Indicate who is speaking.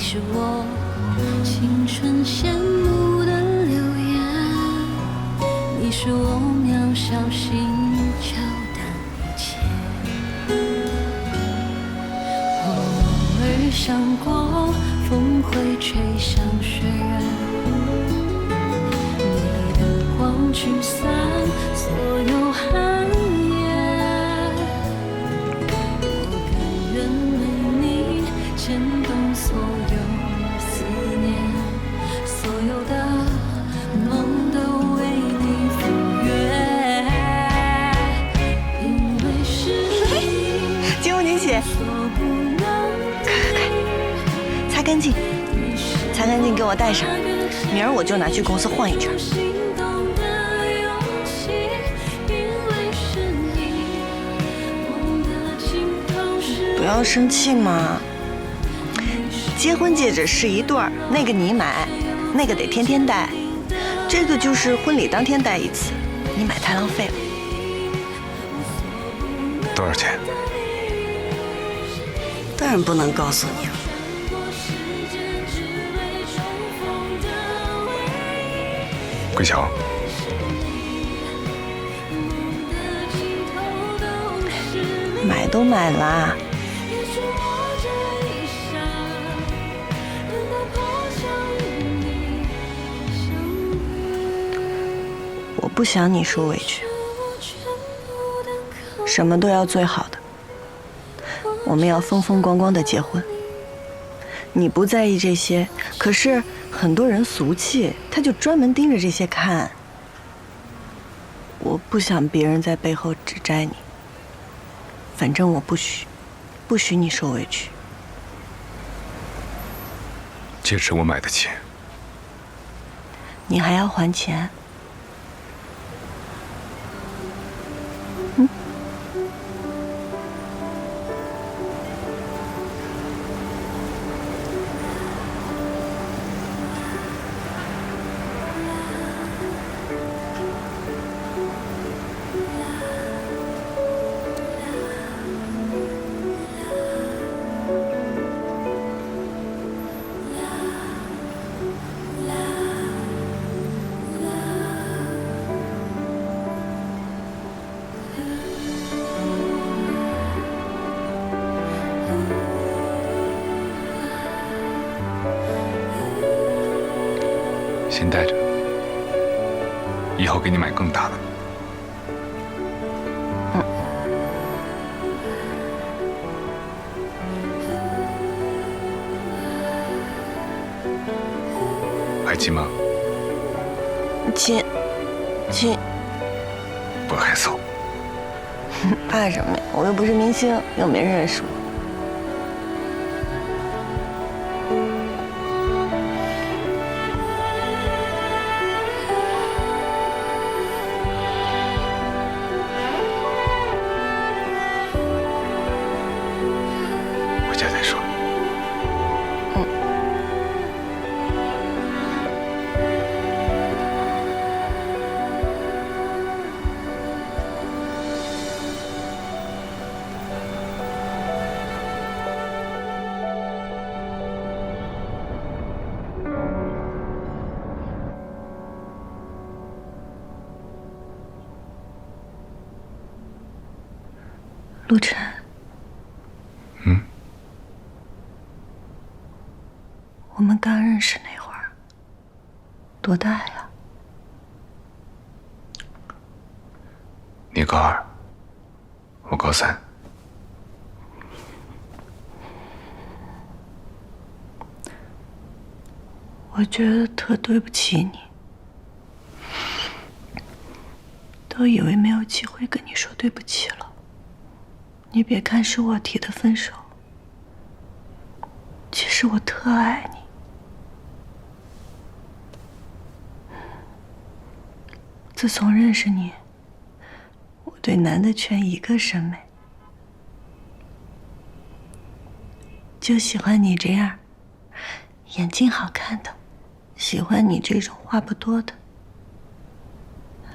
Speaker 1: 你是我青春羡慕的流言你是我渺小心求的一切。偶尔
Speaker 2: 想过风会吹向雪原你的光驱散所
Speaker 3: 干净，擦干净，给我带上。明儿我就拿去公司换一圈。不要生气嘛。结婚戒指是一对儿，那个你买，那个得天天戴。这个就是婚礼当天戴一次，你买太浪费了。
Speaker 1: 多少钱？
Speaker 3: 当然不能告诉你了。
Speaker 1: 桂桥，
Speaker 3: 买都买了，我不想你受委屈，什么都要最好的，我们要风风光光的结婚。你不在意这些，可是。很多人俗气，他就专门盯着这些看。我不想别人在背后指摘你，反正我不许，不许你受委屈。
Speaker 1: 戒指我买得起，
Speaker 3: 你还要还钱？
Speaker 1: 先带着，以后给你买更大的。嗯，还亲吗？
Speaker 3: 亲，亲。
Speaker 1: 不害臊。
Speaker 3: 怕什么呀？我又不是明星，又没人认识我。陆晨，
Speaker 1: 嗯，
Speaker 3: 我们刚认识那会儿多大呀？
Speaker 1: 你高二，我高三。
Speaker 3: 我觉得特对不起你，都都以为没有机会跟你说对不起了。你别看是我提的分手，其实我特爱你。自从认识你，我对男的全一个审美，就喜欢你这样，眼睛好看的，喜欢你这种话不多的。